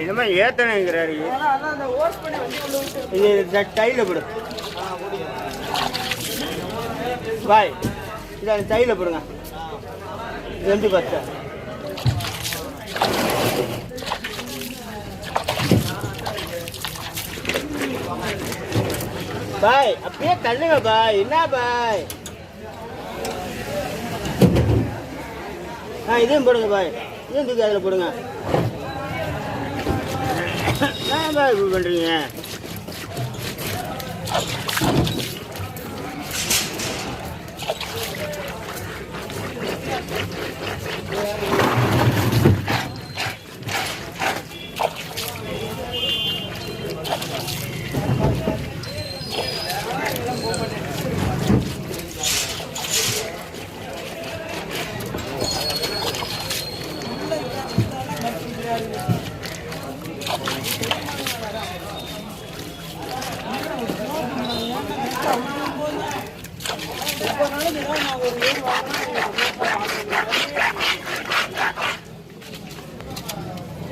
என்னமா ஏத்தனைங்கிறாரு இது இந்த டைல போடு. பாய் இது அந்த டைல போடுங்க. ரெண்டு பத்து Thank பாய் அப்படியே தள்ளுங்க பாய். என்ன பாய்? ஆ இதையும் போடுங்க பாய். இதையும் தூக்கி அதில் போடுங்க. என்ன பாய் இப்படி பண்ணுறீங்க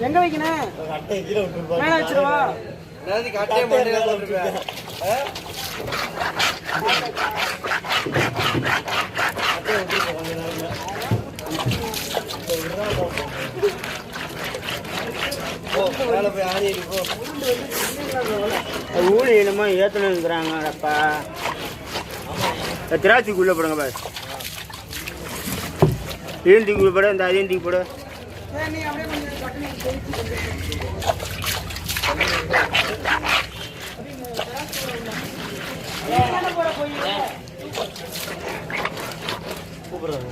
எங்க வைக்கணும் மேல வச்சிருவா. ஊழி என்னமோ இதையும் போய் போடு இந்த அதையும் தூக்கி போடு சரி, நீ அப்படியே கொஞ்சம் டக்குனு கொதிச்சு கொண்டு போட. கூப்பிடுறாங்க.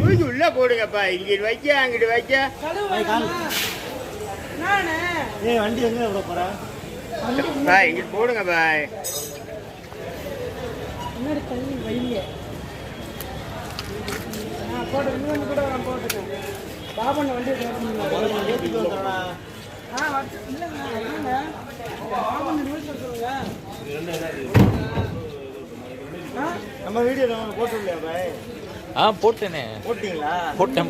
தூக்கி உள்ளே போடுங்கப்பா இங்கிட்டு வைக்க அங்கிட்டு வைக்க நானே வண்டி எங்க விட போற பாய் இங்கிட்டு போடுங்க பாய் போட்டு கூட நான் போட்டுக்கேன். பாபண்ண வண்டி நம்ம வீடியோ போட்டு இல்லையா பாய் ஆ போட்டேனே. போட்டீங்களா? போட்டேன்.